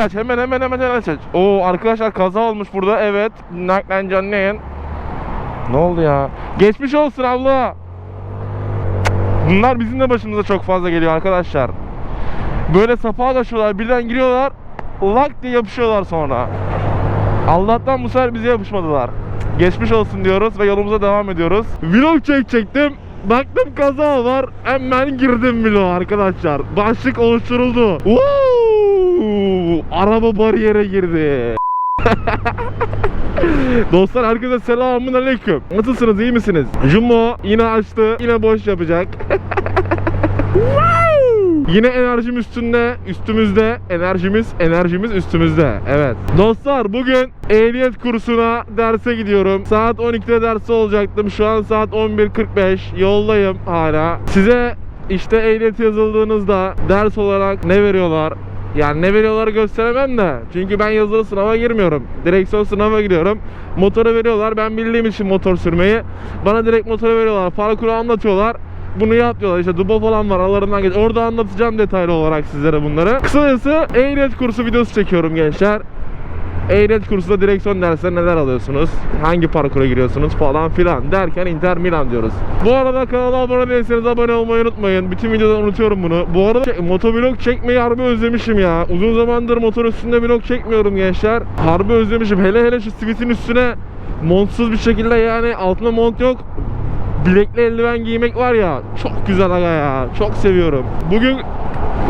Aç hemen hemen hemen hemen aç. Oo arkadaşlar kaza olmuş burada evet. Naklen canlı yayın. Ne oldu ya? Geçmiş olsun abla. Bunlar bizim de başımıza çok fazla geliyor arkadaşlar. Böyle sapağa taşıyorlar birden giriyorlar. Lak diye yapışıyorlar sonra. Allah'tan bu sefer bize yapışmadılar. Geçmiş olsun diyoruz ve yolumuza devam ediyoruz. Vlog çekecektim. Baktım kaza var. Hemen girdim vlog arkadaşlar. Başlık oluşturuldu. Woo! Araba bariyere girdi. Dostlar herkese selamun aleyküm. Nasılsınız iyi misiniz? Jumbo yine açtı. Yine boş yapacak. Yine enerjim üstünde, üstümüzde. Enerjimiz, enerjimiz üstümüzde. Evet. Dostlar bugün ehliyet kursuna derse gidiyorum. Saat 12'de dersi olacaktım. Şu an saat 11.45. Yoldayım hala. Size işte ehliyet yazıldığınızda ders olarak ne veriyorlar? Yani ne veriyorlar gösteremem de. Çünkü ben yazılı sınava girmiyorum. Direksiyon sınava gidiyorum. Motoru veriyorlar. Ben bildiğim için motor sürmeyi. Bana direkt motoru veriyorlar. Parkuru anlatıyorlar. Bunu yap diyorlar. İşte dubo falan var. Aralarından geç. Orada anlatacağım detaylı olarak sizlere bunları. Kısacası ehliyet kursu videosu çekiyorum gençler. Ehliyet kursunda direksiyon dersleri neler alıyorsunuz? Hangi parkura giriyorsunuz falan filan derken Inter Milan diyoruz. Bu arada kanala abone değilseniz abone olmayı unutmayın. Bütün videoda unutuyorum bunu. Bu arada motovlog çekmeyi harbi özlemişim ya. Uzun zamandır motor üstünde vlog çekmiyorum gençler. Harbi özlemişim. Hele hele şu Sweet'in üstüne montsuz bir şekilde yani altında mont yok. Bilekli eldiven giymek var ya çok güzel aga ya. Çok seviyorum. Bugün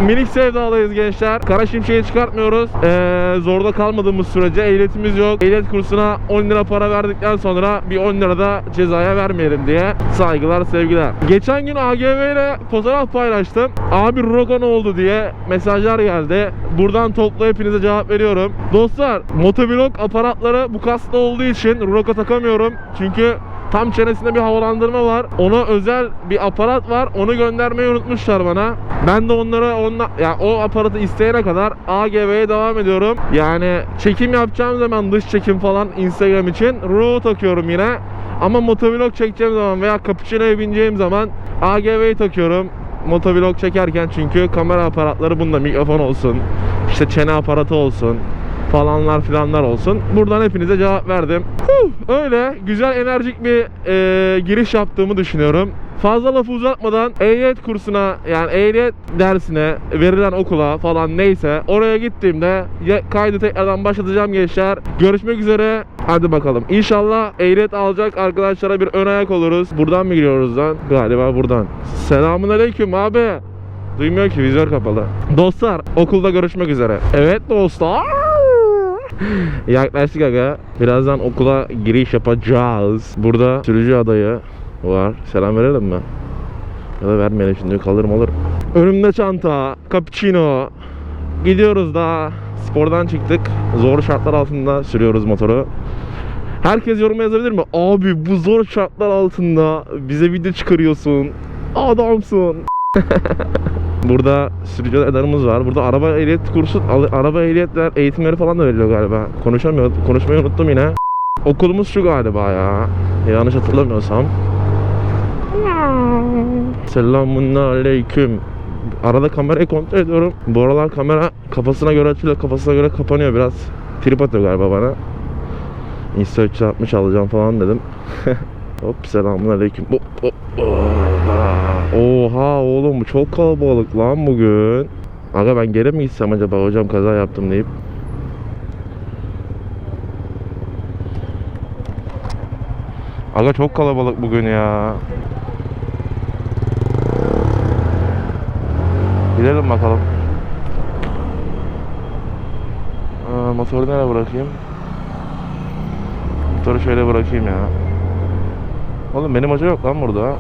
minik sevdalıyız gençler. Kara şimşeği çıkartmıyoruz. Ee, zorda kalmadığımız sürece ehliyetimiz yok. Ehliyet kursuna 10 lira para verdikten sonra bir 10 lira da cezaya vermeyelim diye saygılar sevgiler. Geçen gün AGV ile fotoğraf paylaştım. Abi Rogan oldu diye mesajlar geldi. Buradan toplu hepinize cevap veriyorum. Dostlar motovlog aparatları bu kaslı olduğu için Roka takamıyorum. Çünkü Tam çenesinde bir havalandırma var. Ona özel bir aparat var. Onu göndermeyi unutmuşlar bana. Ben de onlara onla, ya o aparatı isteyene kadar AGV'ye devam ediyorum. Yani çekim yapacağım zaman dış çekim falan Instagram için RAW takıyorum yine. Ama motovlog çekeceğim zaman veya Cappuccino'ya bineceğim zaman AGV'yi takıyorum. Motovlog çekerken çünkü kamera aparatları bunda mikrofon olsun. işte çene aparatı olsun falanlar filanlar olsun. Buradan hepinize cevap verdim. Huh, öyle güzel enerjik bir e, giriş yaptığımı düşünüyorum. Fazla lafı uzatmadan ehliyet kursuna yani ehliyet dersine verilen okula falan neyse oraya gittiğimde kaydı tekrardan başlatacağım gençler. Görüşmek üzere. Hadi bakalım. İnşallah ehliyet alacak arkadaşlara bir ön ayak oluruz. Buradan mı giriyoruz lan? Galiba buradan. Selamun aleyküm abi. Duymuyor ki vizör kapalı. Dostlar okulda görüşmek üzere. Evet dostlar. Yaklaştık aga. Birazdan okula giriş yapacağız. Burada sürücü adayı var. Selam verelim mi? Ya da vermeyelim şimdi kalırım olur. Önümde çanta, cappuccino. Gidiyoruz da spordan çıktık. Zor şartlar altında sürüyoruz motoru. Herkes yorum yazabilir mi? Abi bu zor şartlar altında bize video çıkarıyorsun. Adamsın. Burada sürücü adamımız var. Burada araba ehliyet kursu, araba ehliyetler eğitimleri falan da veriliyor galiba. Konuşamıyorum, konuşmayı unuttum yine. Okulumuz şu galiba ya. Yanlış hatırlamıyorsam. Selamun aleyküm. Arada kamerayı kontrol ediyorum. Bu aralar kamera kafasına göre açılıyor, kafasına göre kapanıyor biraz. Trip atıyor galiba bana. Insta 360 alacağım falan dedim. Hop selamun aleyküm. Hop, hop, Oha. Oğlum bu çok kalabalık lan bugün. Aga ben geri mi gitsem acaba hocam kaza yaptım deyip. Aga çok kalabalık bugün ya. Gidelim bakalım. Aa, motoru nereye bırakayım? Motoru şöyle bırakayım ya. Oğlum benim hoca yok lan burada.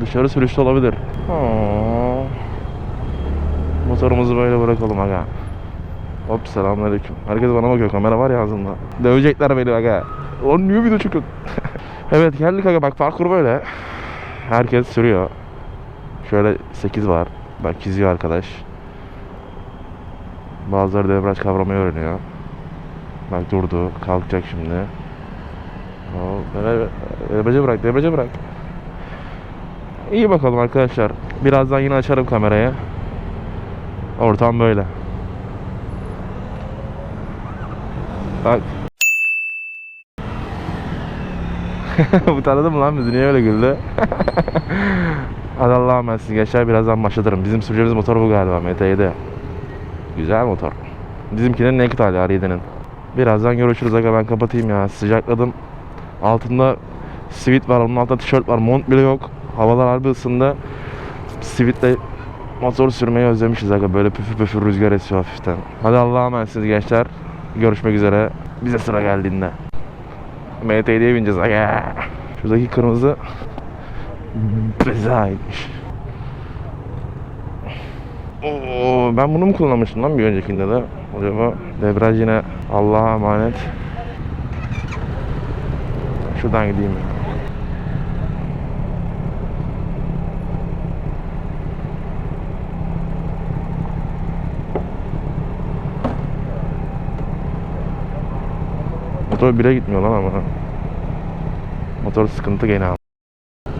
Dışarı sürüşte olabilir. Aa. Motorumuzu böyle bırakalım aga. Hop selamünaleyküm. Herkes bana bakıyor. Kamera var ya ağzımda. Dövecekler beni aga. Oğlum niye video çekiyorsun? evet geldik aga bak parkur böyle. Herkes sürüyor. Şöyle 8 var. Bak çiziyor arkadaş. Bazıları debriyaj kavramayı öğreniyor. Bak durdu. Kalkacak şimdi. Böyle- Debriyajı bırak, debriyajı bırak. İyi bakalım arkadaşlar. Birazdan yine açarım kamerayı. Ortam böyle. Bak. Bu tanıdı mı lan bizi? Niye öyle güldü? Hadi Allah'a emanet gençler. Birazdan başlatırım. Bizim süreceğimiz motor bu galiba. MT7. Güzel motor. Bizimkinin naked hali R7'nin. Birazdan görüşürüz aga ben kapatayım ya. Sıcakladım. Altında sivit var. Onun altında tişört var. Mont bile yok. Havalar harbi ısındı. Sivitle motor sürmeyi özlemişiz aga. Böyle püfür püfür rüzgar esiyor hafiften. Hadi Allah'a emanetsiniz gençler. Görüşmek üzere. Bize sıra geldiğinde. MT7'ye bineceğiz aga. Şuradaki kırmızı bize aitmiş. Oo, ben bunu mu kullanmıştım lan bir öncekinde de? Acaba debriyaj yine Allah'a emanet. Şuradan gideyim. Motor bire gitmiyor lan ama. Motor sıkıntı gene ama.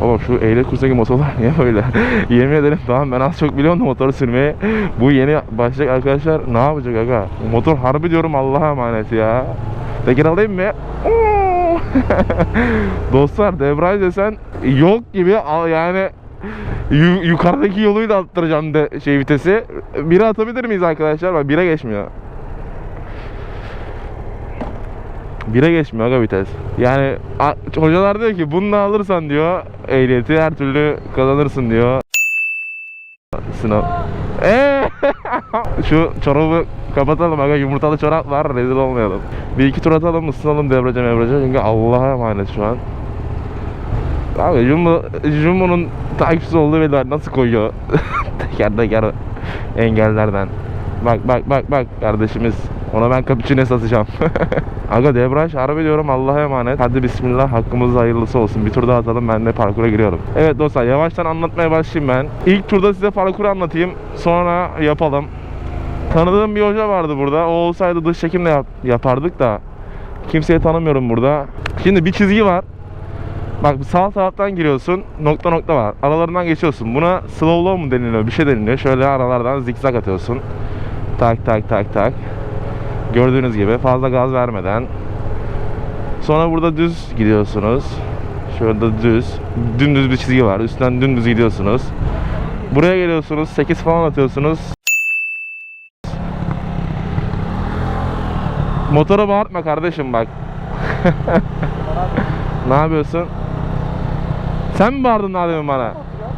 Baba şu ehliyet kursundaki motorlar niye böyle? Yemin ederim tamam ben az çok biliyorum da motor sürmeyi. Bu yeni başlayacak arkadaşlar ne yapacak aga? Motor harbi diyorum Allah'a emanet ya. Teker alayım mı? Oo! Dostlar debriyaj desen yok gibi yani yu- yukarıdaki yoluyu da attıracağım de şey vitesi. Bire atabilir miyiz arkadaşlar? Bak bire geçmiyor. Bire geçmiyor aga vites. Yani hocalar diyor ki bununla alırsan diyor ehliyeti her türlü kazanırsın diyor. Sınav. Eee! Şu çorabı kapatalım aga yumurtalı çorap var rezil olmayalım. Bir iki tur atalım ısınalım devrece mevraca çünkü Allah'a emanet şu an. Abi Jumbo, Jumbo'nun takipçisi olduğu belli nasıl koyuyor teker teker engellerden. Bak bak bak bak kardeşimiz. Ona ben cappuccino satacağım. Aga debriyaj harbi diyorum Allah'a emanet. Hadi bismillah hakkımızda hayırlısı olsun. Bir tur daha atalım ben de parkura giriyorum. Evet dostlar yavaştan anlatmaya başlayayım ben. İlk turda size parkuru anlatayım. Sonra yapalım. Tanıdığım bir hoca vardı burada. O olsaydı dış çekimle yap- yapardık da. Kimseyi tanımıyorum burada. Şimdi bir çizgi var. Bak sağ taraftan giriyorsun. Nokta nokta var. Aralarından geçiyorsun. Buna slow low mu deniliyor? Bir şey deniliyor. Şöyle aralardan zikzak atıyorsun. Tak tak tak tak. Gördüğünüz gibi fazla gaz vermeden. Sonra burada düz gidiyorsunuz. Şurada düz. Dümdüz bir çizgi var. Üstten dümdüz gidiyorsunuz. Buraya geliyorsunuz. 8 falan atıyorsunuz. Motoru bağırtma kardeşim bak. ne yapıyorsun? Sen mi bağırdın daha bana?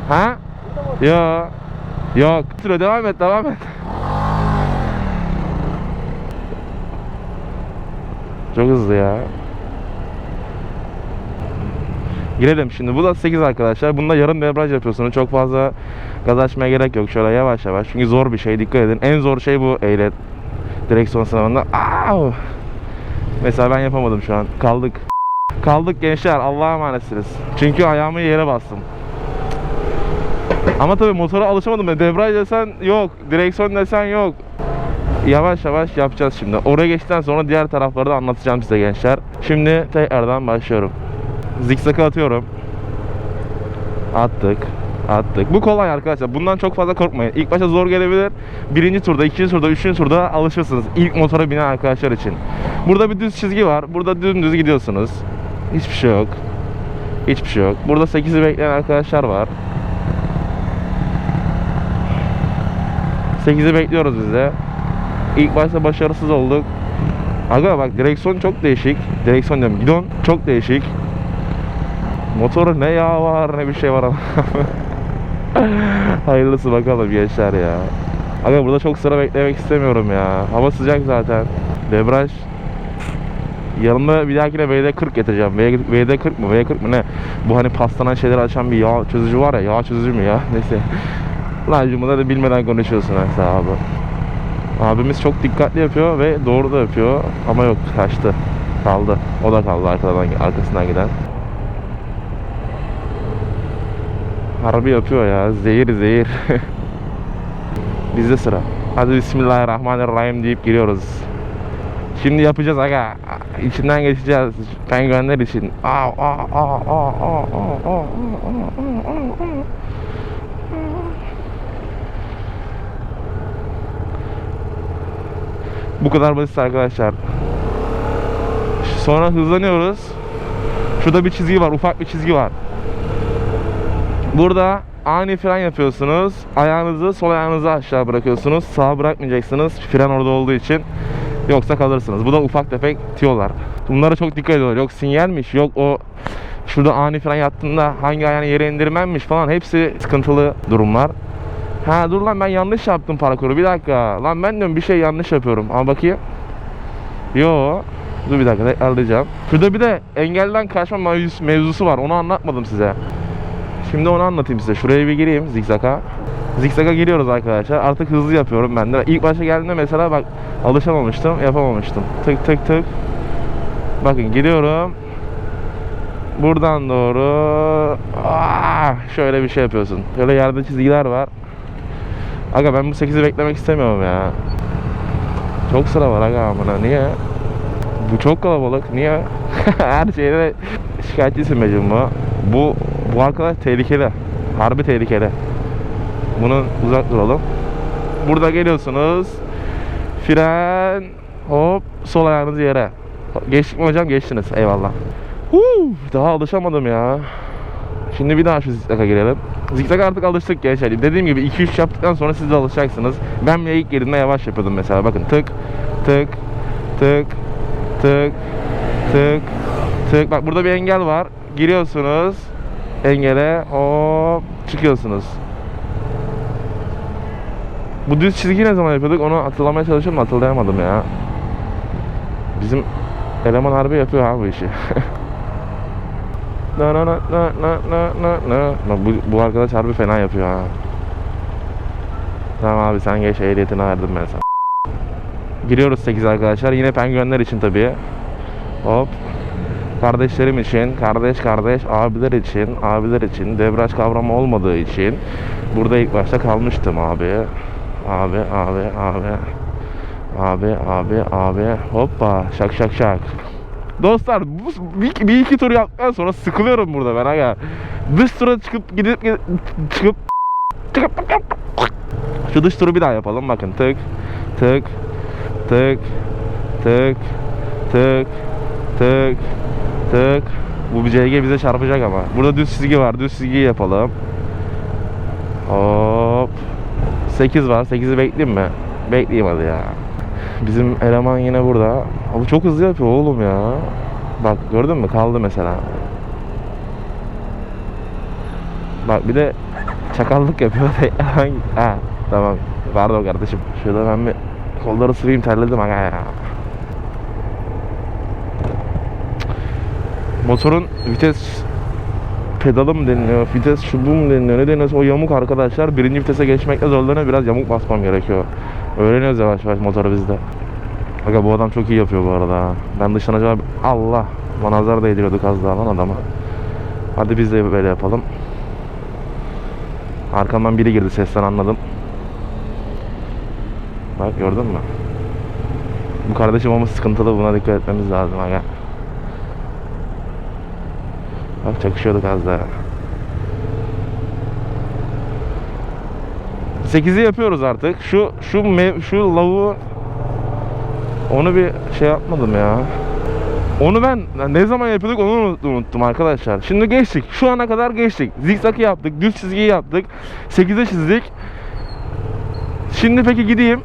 Ha? Yok. Yok. Süre devam et, devam et. Çok hızlı ya. Girelim şimdi. Bu da 8 arkadaşlar. Bunda yarım debriyaj yapıyorsunuz. Çok fazla gaz açmaya gerek yok. Şöyle yavaş yavaş. Çünkü zor bir şey. Dikkat edin. En zor şey bu ehliyet direksiyon sınavında. Aa! Mesela ben yapamadım şu an. Kaldık. Kaldık gençler. Allah'a emanetsiniz. Çünkü ayağımı yere bastım. Ama tabii motora alışamadım ben. Debriyaj desen yok. Direksiyon desen yok. Yavaş yavaş yapacağız şimdi. Oraya geçtikten sonra diğer tarafları da anlatacağım size gençler. Şimdi tekrardan başlıyorum. Zikzakı atıyorum. Attık. Attık. Bu kolay arkadaşlar. Bundan çok fazla korkmayın. İlk başta zor gelebilir. Birinci turda, ikinci turda, üçüncü turda alışırsınız. İlk motora binen arkadaşlar için. Burada bir düz çizgi var. Burada dümdüz gidiyorsunuz. Hiçbir şey yok. Hiçbir şey yok. Burada 8'i bekleyen arkadaşlar var. 8'i bekliyoruz biz de. İlk başta başarısız olduk. Aga bak direksiyon çok değişik. Direksiyon diyorum gidon çok değişik. Motoru ne yağ var ne bir şey var ama. Hayırlısı bakalım gençler ya. Aga burada çok sıra beklemek istemiyorum ya. Hava sıcak zaten. Debraj. Yanımda bir dahakine VD40 getireceğim. VD40 mı? V40 mı ne? Bu hani paslanan şeyleri açan bir yağ çözücü var ya. Yağ çözücü mü ya? Neyse. Lan da bilmeden konuşuyorsun mesela abi. Abimiz çok dikkatli yapıyor ve doğru da yapıyor ama yok kaçtı. Kaldı. O da kaldı arkadan arkasından giden. Harbi yapıyor ya. Zehir zehir. Bizde sıra. Hadi Bismillahirrahmanirrahim deyip giriyoruz. Şimdi yapacağız aga. İçinden geçeceğiz. Penguenler için. Aa, aa, aa, aa, aa, aa, aa, aa, Bu kadar basit arkadaşlar. Sonra hızlanıyoruz. Şurada bir çizgi var. Ufak bir çizgi var. Burada ani fren yapıyorsunuz. Ayağınızı sol ayağınızı aşağı bırakıyorsunuz. Sağa bırakmayacaksınız. Fren orada olduğu için. Yoksa kalırsınız. Bu da ufak tefek tiyolar. Bunlara çok dikkat ediyorlar. Yok sinyalmiş, yok o şurada ani fren yaptığında hangi ayağını yere indirmenmiş falan. Hepsi sıkıntılı durumlar. Ha dur lan ben yanlış yaptım parkuru. Bir dakika. Lan ben diyorum bir şey yanlış yapıyorum. Ama bakayım. Yo. Dur bir dakika tekrarlayacağım. Şurada bir de engelden kaçma mevzusu var. Onu anlatmadım size. Şimdi onu anlatayım size. Şuraya bir gireyim zikzaka. Zikzaka giriyoruz arkadaşlar. Artık hızlı yapıyorum ben de. İlk başta geldiğimde mesela bak alışamamıştım, yapamamıştım. Tık tık tık. Bakın giriyorum. Buradan doğru Aa, şöyle bir şey yapıyorsun. Şöyle yerde çizgiler var. Aga ben bu 8'i beklemek istemiyorum ya. Çok sıra var aga amına. Niye? Bu çok kalabalık. Niye? Her şeyde şikayetçisin be Cumbo. Bu bu arkadaş tehlikeli. Harbi tehlikeli. Bunun uzak duralım. Burada geliyorsunuz. Fren. Hop. Sol ayağınızı yere. Geçtik mi hocam? Geçtiniz. Eyvallah. Huu, daha alışamadım ya. Şimdi bir daha şu zikzaka girelim. Zikzak artık alıştık gençler. Dediğim gibi 2-3 yaptıktan sonra siz de alışacaksınız. Ben bile ilk girdiğimde yavaş yapıyordum mesela. Bakın tık tık tık tık tık tık. Bak burada bir engel var. Giriyorsunuz. Engele hop çıkıyorsunuz. Bu düz çizgi ne zaman yapıyorduk? Onu hatırlamaya çalışıyorum hatırlayamadım ya. Bizim eleman harbi yapıyor ha bu işi. Na na na na na na na bu, bu arkadaş harbi fena yapıyor ha. Tamam abi sen geç ehliyetini verdim ben sana. Giriyoruz 8 arkadaşlar. Yine penguenler için tabii. Hop. Kardeşlerim için, kardeş kardeş, abiler için, abiler için, debraj kavramı olmadığı için burada ilk başta kalmıştım abi. Abi, abi, abi. Abi, abi, abi. Hoppa, şak şak şak. Dostlar bu, bir, bir iki tur yaptıktan sonra sıkılıyorum burada ben aga. Dış tura çıkıp gidip gidip çıkıp çıkıp şu dış turu bir daha yapalım bakın tık tık tık tık tık tık tık bu CG bize çarpacak ama burada düz çizgi var düz çizgiyi yapalım hop 8 var 8'i bekleyeyim mi bekleyeyim hadi ya Bizim eleman yine burada. Abi çok hızlı yapıyor oğlum ya. Bak gördün mü? Kaldı mesela. Bak bir de çakallık yapıyor. ha tamam. Pardon kardeşim. Şurada ben bir kolları sıvayım terledim aga ya. Motorun vites pedalı mı deniliyor, vites çubuğu mu deniliyor, ne deniyorsa o yamuk arkadaşlar. Birinci vitese geçmekte zorlanıyor, biraz yamuk basmam gerekiyor. Öğreniyoruz yavaş yavaş motoru bizde. Aga bu adam çok iyi yapıyor bu arada. Ben dıştan acaba Allah bana nazar değdiriyorduk az daha lan adama. Hadi biz de böyle yapalım. Arkamdan biri girdi sesten anladım. Bak gördün mü? Bu kardeşim ama sıkıntılı buna dikkat etmemiz lazım aga. Bak çakışıyorduk az daha. 8'i yapıyoruz artık. Şu şu mev, şu lavuğu onu bir şey yapmadım ya. Onu ben ne zaman yapıyorduk onu unuttum arkadaşlar. Şimdi geçtik. Şu ana kadar geçtik. Zikzakı yaptık. Düz çizgiyi yaptık. 8'e çizdik. Şimdi peki gideyim.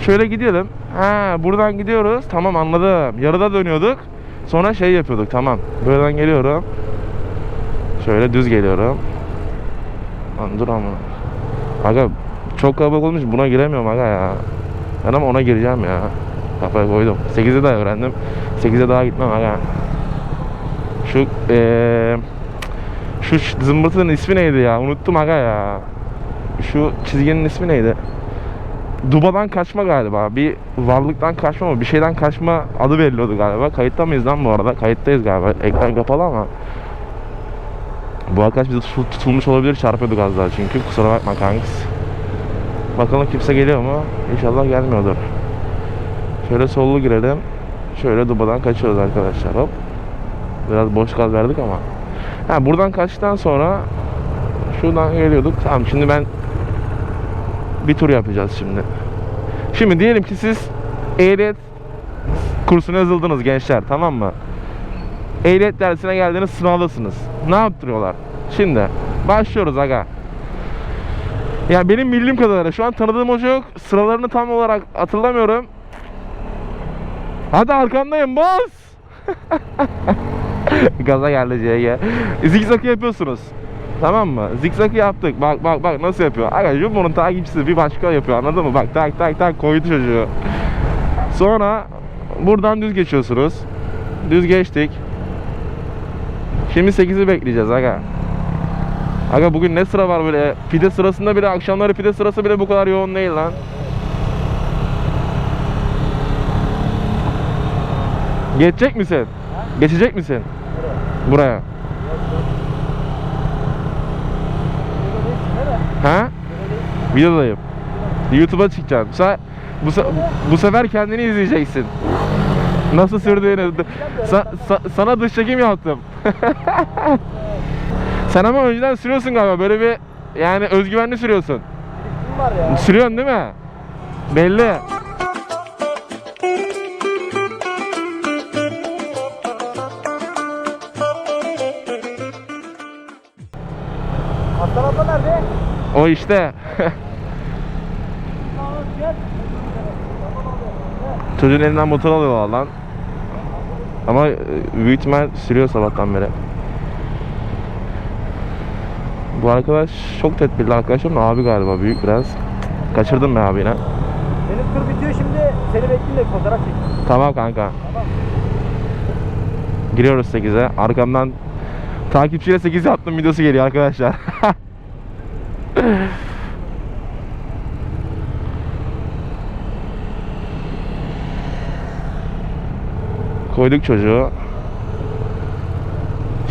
Şöyle gidelim. Ha buradan gidiyoruz. Tamam anladım. Yarıda dönüyorduk. Sonra şey yapıyorduk. Tamam. Buradan geliyorum. Şöyle düz geliyorum. Lan dur ama. Aga çok kalabalık olmuş buna giremiyorum aga ya. Ben ama ona gireceğim ya. Kafaya koydum. 8'e daha öğrendim. 8'e daha gitmem aga. Şu eee şu zımbırtının ismi neydi ya? Unuttum aga ya. Şu çizginin ismi neydi? Dubadan kaçma galiba. Bir varlıktan kaçma mı? Bir şeyden kaçma adı veriliyordu galiba. Kayıtta mıyız lan bu arada? Kayıttayız galiba. Ekran kapalı ama. Bu arkadaş bize tutul- tutulmuş olabilir çarpıyorduk az daha çünkü kusura bakma kanks. Bakalım kimse geliyor mu? İnşallah gelmiyordur. Şöyle sollu girelim. Şöyle dubadan kaçıyoruz arkadaşlar hop. Biraz boş gaz verdik ama. Ha buradan kaçtıktan sonra şuradan geliyorduk. Tamam şimdi ben bir tur yapacağız şimdi. Şimdi diyelim ki siz ehliyet kursuna yazıldınız gençler tamam mı? Ehliyet dersine geldiğiniz sınavdasınız. Ne yaptırıyorlar? Şimdi başlıyoruz aga. Ya benim bildiğim kadarıyla şu an tanıdığım hoca yok. Sıralarını tam olarak hatırlamıyorum. Hadi arkandayım bas. Gaza geldi CG. Zigzag yapıyorsunuz. Tamam mı? Zigzag yaptık. Bak bak bak nasıl yapıyor. Aga Jumbo'nun takipçisi bir başka yapıyor anladın mı? Bak tak tak tak koydu çocuğu. Sonra buradan düz geçiyorsunuz. Düz geçtik. Şimdi 8'i bekleyeceğiz aga. Aga bugün ne sıra var böyle? Pide sırasında bile akşamları pide sırası bile bu kadar yoğun değil lan. Geçecek misin? Geçecek misin? Buraya. Ha? Videodayım. YouTube'a çıkacaksın. Sen bu, se- bu sefer kendini izleyeceksin. Nasıl sürdüğünü. Sa- sa- sana dış çekim yaptım. Sen ama önceden sürüyorsun galiba. Böyle bir yani özgüvenli sürüyorsun. Sürüyorsun değil mi? Belli. O işte. Çocuğun elinden motor alıyorlar lan. Ama e, büyük ihtimal sürüyor sabahtan beri. Bu arkadaş çok tedbirli arkadaşım da abi galiba büyük biraz. Kaçırdım ben abi yine. Benim tur bitiyor şimdi. Seni bekleyeyim de fotoğraf çek. Tamam kanka. Tamam. Giriyoruz 8'e. Arkamdan takipçiyle 8 yaptım videosu geliyor arkadaşlar. Koyduk çocuğu.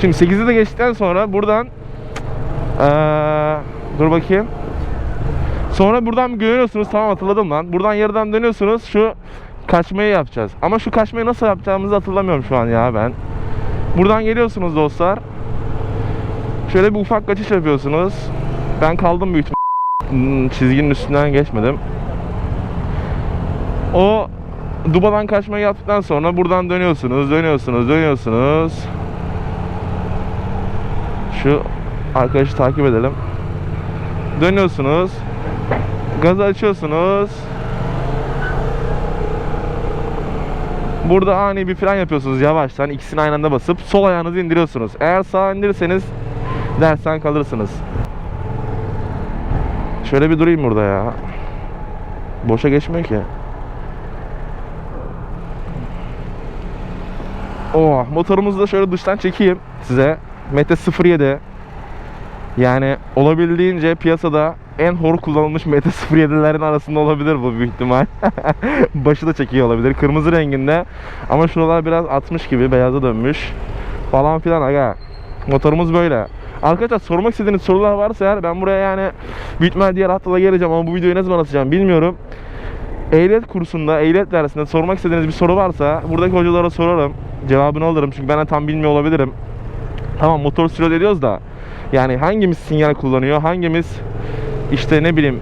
Şimdi 8'i de geçtikten sonra buradan eee, dur bakayım. Sonra buradan görüyorsunuz tamam hatırladım lan. Buradan yarıdan dönüyorsunuz şu kaçmayı yapacağız. Ama şu kaçmayı nasıl yapacağımızı hatırlamıyorum şu an ya ben. Buradan geliyorsunuz dostlar. Şöyle bir ufak kaçış yapıyorsunuz. Ben kaldım büyük Hmm, çizginin üstünden geçmedim. O dubadan kaçmayı yaptıktan sonra buradan dönüyorsunuz, dönüyorsunuz, dönüyorsunuz. Şu arkadaşı takip edelim. Dönüyorsunuz. Gazı açıyorsunuz. Burada ani bir fren yapıyorsunuz yavaştan. ikisini aynı anda basıp sol ayağınızı indiriyorsunuz. Eğer sağ indirirseniz dersten kalırsınız. Şöyle bir durayım burada ya. Boşa geçmiyor ki. Oh, motorumuzu da şöyle dıştan çekeyim size. Mete 07. Yani olabildiğince piyasada en hor kullanılmış Mete 07'lerin arasında olabilir bu büyük ihtimal. Başı da çekiyor olabilir. Kırmızı renginde. Ama şuralar biraz 60 gibi beyaza dönmüş. Falan filan aga. Motorumuz böyle. Arkadaşlar sormak istediğiniz sorular varsa eğer ben buraya yani büyük ihtimal diğer haftada geleceğim ama bu videoyu ne zaman atacağım bilmiyorum. Ehliyet kursunda, ehliyet dersinde sormak istediğiniz bir soru varsa buradaki hocalara sorarım. Cevabını alırım çünkü ben de tam bilmiyor olabilirim. Tamam motor sürüyor ediyoruz da yani hangimiz sinyal kullanıyor, hangimiz işte ne bileyim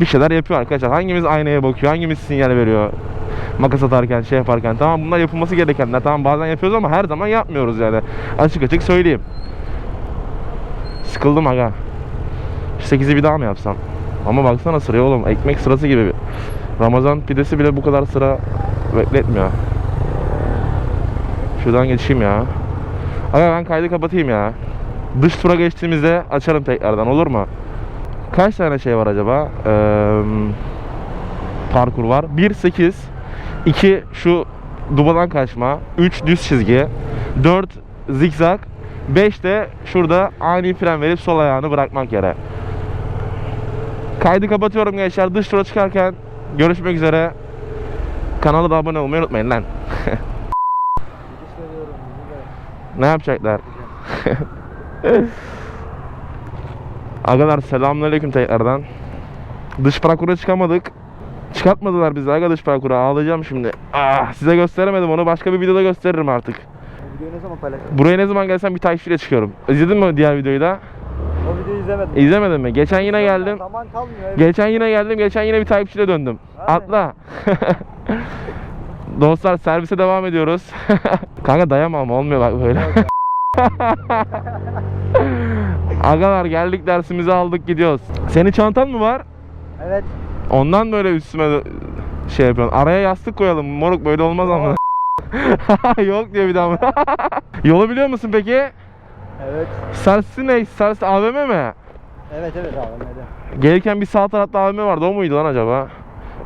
bir şeyler yapıyor arkadaşlar. Hangimiz aynaya bakıyor, hangimiz sinyal veriyor. Makas atarken, şey yaparken. Tamam bunlar yapılması gerekenler. Tamam bazen yapıyoruz ama her zaman yapmıyoruz yani. Açık açık söyleyeyim. Sıkıldım aga. Şu 8'i bir daha mı yapsam? Ama baksana sıraya oğlum. Ekmek sırası gibi. Ramazan pidesi bile bu kadar sıra bekletmiyor. Şuradan geçeyim ya. Aga ben kaydı kapatayım ya. Dış tura geçtiğimizde açarım tekrardan olur mu? Kaç tane şey var acaba? Ee, parkur var. 1 8 2 şu dubadan kaçma, 3 düz çizgi, 4 zigzag, 5 de şurada ani fren verip sol ayağını bırakmak yere. Kaydı kapatıyorum gençler. Dış tura çıkarken görüşmek üzere. Kanala da abone olmayı unutmayın lan. ne yapacaklar? Agalar selamünaleyküm tekrardan. Dış parkura çıkamadık. Çıkartmadılar bizi aga dış parkura. Ağlayacağım şimdi. Ah, size gösteremedim onu. Başka bir videoda gösteririm artık. Videoyu ne zaman paylaşacağım? Buraya ne zaman gelsem bir takipçiyle çıkıyorum. İzledin mi diğer videoyu da? İzlemedim. İzlemedin mi? Geçen yine geldim. Zaman kalmıyor. Evet. Geçen yine geldim. Geçen yine bir takipçiyle döndüm. Abi. Atla. Dostlar servise devam ediyoruz. Kanka dayamam olmuyor bak böyle. Agalar geldik dersimizi aldık gidiyoruz. Senin çantan mı var? evet. Ondan böyle üstüme şey yapıyorsun. Araya yastık koyalım. Moruk böyle olmaz ama. Yok diyor bir daha. Yolu biliyor musun peki? Evet. Sersi ne? Sersi AVM mi? Evet evet hadi. Gelirken bir sağ tarafta AVM vardı. O muydu lan acaba?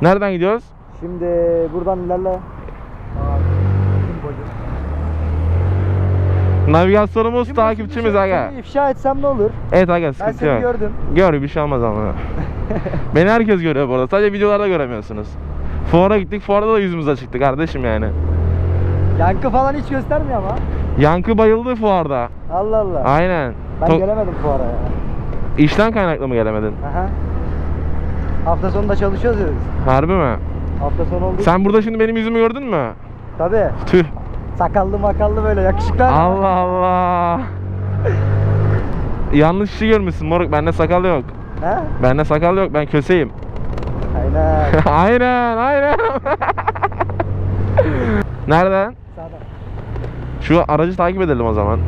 Nereden gidiyoruz? Şimdi buradan ilerle. Navigasyonumuz Kim takipçimiz aga. İfşa etsem ne olur? Evet aga Ben sıkıntı seni yok. gördüm. Gör bir şey olmaz ama. Beni herkes görüyor bu arada. Sadece videolarda göremiyorsunuz. Fuara gittik. Fuarda da yüzümüz açıktı kardeşim yani. Yankı falan hiç göstermiyor ama. Yankı bayıldı fuarda. Allah Allah. Aynen. Ben To- gelemedim bu araya. İşten kaynaklı mı gelemedin? Aha. Hafta sonunda çalışıyoruz ya biz. Harbi mi? Hafta sonu oldu. Sen burada şimdi benim yüzümü gördün mü? Tabii. Tüh. Sakallı makallı böyle yakışıklı. Allah Allah. Yanlış kişi görmüşsün moruk. Bende sakal yok. He? Bende sakal yok. Ben köseyim. Aynen. aynen, aynen. Nereden? Şu aracı takip edelim o zaman.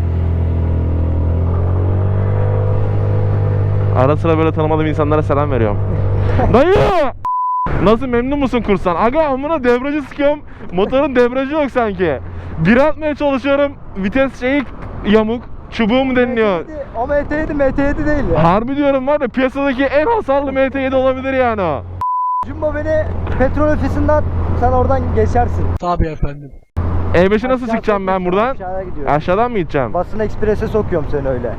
Ara sıra böyle tanımadığım insanlara selam veriyorum. Dayı! Nasıl memnun musun kurstan? Aga amına debriyajı sıkıyorum. Motorun debriyajı yok sanki. Bir atmaya çalışıyorum. Vites şeyi yamuk. Çubuğu mu deniliyor? MT7, O MT7 MT7 değil ya. Harbi diyorum var ya piyasadaki en hasarlı MT7 olabilir yani o. Jumbo beni petrol ofisinden sen oradan geçersin. E5'e nasıl Aşağı çıkacağım ben buradan? Aşağıya gidiyorum. Aşağıdan mı gideceğim? Basın eksprese sokuyorum seni öyle.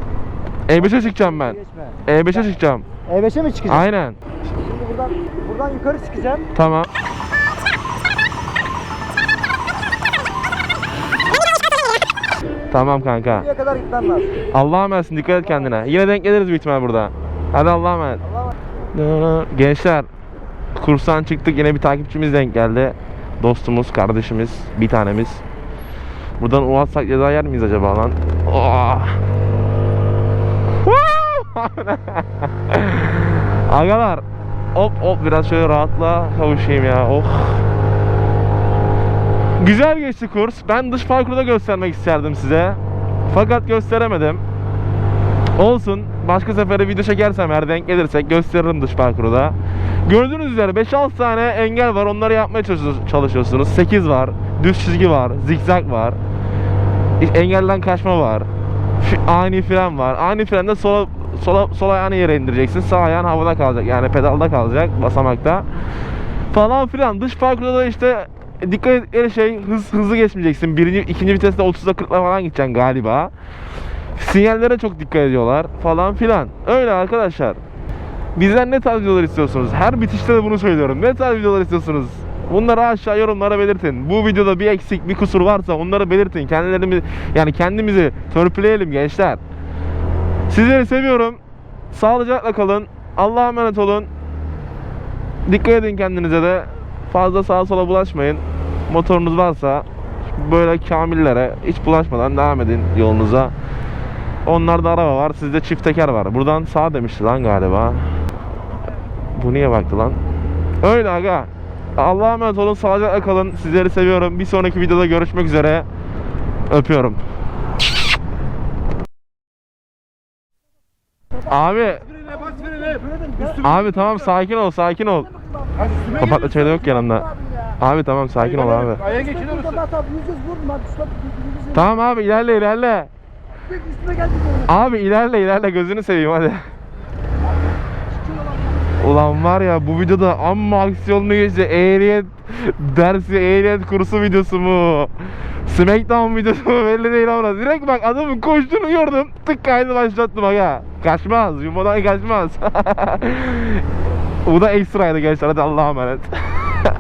E5'e çıkacağım ben. Geçme. E5'e çıkacağım. E5'e mi çıkacaksın? Aynen. Şimdi buradan buradan yukarı çıkacağım. Tamam. Tamam kanka. Buraya kadar gitmem lazım. Allah'a emanetsin dikkat et kendine. Yine denk geliriz büyük ihtimal burada. Hadi Allah'a emanet. Allah'a Gençler kurstan çıktık yine bir takipçimiz denk geldi. Dostumuz, kardeşimiz, bir tanemiz. Buradan uğratsak ceza yer miyiz acaba lan? Oh. Agalar hop hop biraz şöyle rahatla kavuşayım ya oh. Güzel geçti kurs. Ben dış parkurda göstermek isterdim size. Fakat gösteremedim. Olsun. Başka sefere video çekersem eğer denk gelirsek gösteririm dış parkurda. Gördüğünüz üzere 5-6 tane engel var. Onları yapmaya çalışıyorsunuz- çalışıyorsunuz. 8 var. Düz çizgi var. Zikzak var. Engelden kaçma var. Ani fren var. Ani frende sola sola sol ayağını yere indireceksin. Sağ ayağın havada kalacak. Yani pedalda kalacak basamakta. Falan filan. Dış parkurda da işte dikkat ettikleri şey hız hızlı geçmeyeceksin. Birinci, ikinci viteste 30'da 40'la falan gideceksin galiba. Sinyallere çok dikkat ediyorlar falan filan. Öyle arkadaşlar. Bizden ne tarz videolar istiyorsunuz? Her bitişte de bunu söylüyorum. Ne tarz videolar istiyorsunuz? Bunları aşağı yorumlara belirtin. Bu videoda bir eksik, bir kusur varsa onları belirtin. Kendilerimizi yani kendimizi törpüleyelim gençler. Sizleri seviyorum. Sağlıcakla kalın. Allah'a emanet olun. Dikkat edin kendinize de. Fazla sağa sola bulaşmayın. Motorunuz varsa böyle kamillere hiç bulaşmadan devam edin yolunuza. Onlarda araba var, sizde çift teker var. Buradan sağ demişti lan galiba. Bu niye baktı lan? Öyle aga. Allah'a emanet olun, sağlıcakla kalın. Sizleri seviyorum. Bir sonraki videoda görüşmek üzere. Öpüyorum. Abi, abi tamam sakin ol, sakin ol. Kapatma çayda yok yanımda. Abi tamam sakin ol abi. Aya Tamam abi ilerle ilerle. Abi ilerle ilerle gözünü seveyim hadi. Ulan var ya bu videoda amma aksiyonlu geçti. Ehliyet dersi, ehliyet kursu videosu mu? Smackdown videosu mu belli değil ama direkt bak adamın koştuğunu gördüm. Tık kaydı başlattım aga. Kaçmaz. Yumurtadan kaçmaz. bu da ekstraydı gençler. Hadi Allah'a emanet.